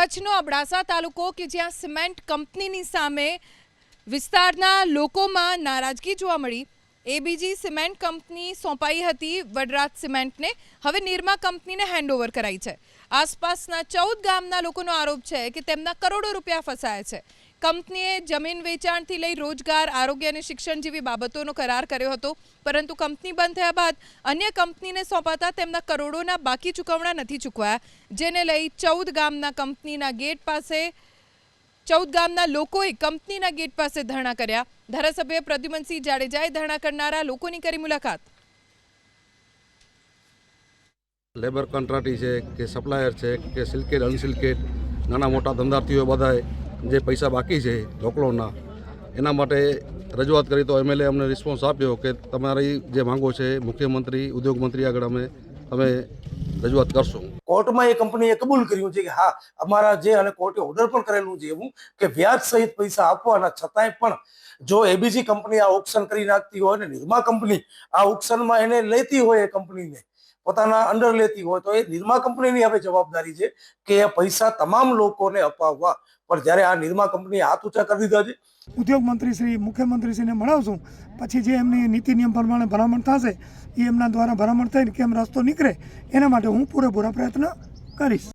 કચ્છનો અબડાસા તાલુકો કે જ્યાં સિમેન્ટ કંપનીની સામે વિસ્તારના લોકોમાં નારાજગી જોવા મળી. એબીજી સિમેન્ટ કંપની સોંપાઈ હતી વડરાજ સિમેન્ટને. હવે નિરમા કંપનીને હેન્ડઓવર કરાઈ છે. આસપાસના ચૌદ ગામના લોકોનો આરોપ છે કે તેમના કરોડો રૂપિયા ફસાયા છે. કંપનીએ જમીન વેચાણથી લઈ રોજગાર, આરોગ્ય અને શિક્ષણ જેવી બાબતોનો કરાર કર્યો હતો. પરંતુ કંપની બંધ થયા બાદ અન્ય કંપનીને સોંપાતા તેમના કરોડોના બાકી ચૂકવણા નથી ચૂકવાયા, જેને લઈ ચૌદ ગામના કંપનીના ગેટ પાસે, ચૌદ ગામના લોકોએ કંપનીના ગેટ પાસે ધરણા કર્યા. ધારાસભ્ય પ્રદ્યુમનસિંહ જાડેજાએ ધરણા કરનારા લોકોની કરી મુલાકાત. લેબર કોન્ટ્રાક્ટી છે, કે સપ્લાયર છે, કે સિલ્કેટ અનસિલ્કેટ નાના મોટા ધંધાર્થીઓ બધાએ જે પૈસા બાકી છે લોકલોનના એના માટે રજૂઆત કરી તો એમએલએ અમને રિસ્પોન્સ આપ્યો કે તમારી જે માંગો છે, મુખ્યમંત્રી ઉદ્યોગ મંત્રી આગળ અમે તમે રજૂઆત કરશું. કોર્ટમાં એ કંપનીએ કબૂલ કર્યું છે કે હા, અમારા જે અને કોર્ટે ઓર્ડર પણ કરેલું છે એવું કે વ્યાજ સહિત પૈસા આપવાના છતાંય પણ જો એબીસી કંપની આ ઓપ્શન કરી નાખતી હોય ને નિર્મા કંપની આ ઓપ્શનમાં એને લેતી હોય એ કંપનીને, પોતાના અંડર લેતી હોય, તો એ નિર્મા કંપનીની હવે જવાબદારી છે કે એ પૈસા તમામ લોકોને અપાવવા. પણ જ્યારે આ નિરમા કંપની હાથ ઊંચા કરી દીધા છે, ઉદ્યોગ મંત્રી શ્રી, મુખ્યમંત્રીશ્રીને મળાવશું. પછી જે એમની નીતિ નિયમ પ્રમાણે ભલામણ થશે, એ એમના દ્વારા ભલામણ થઈને કેમ રસ્તો નીકળે, એના માટે હું પૂરેપૂરા પ્રયત્ન કરીશ.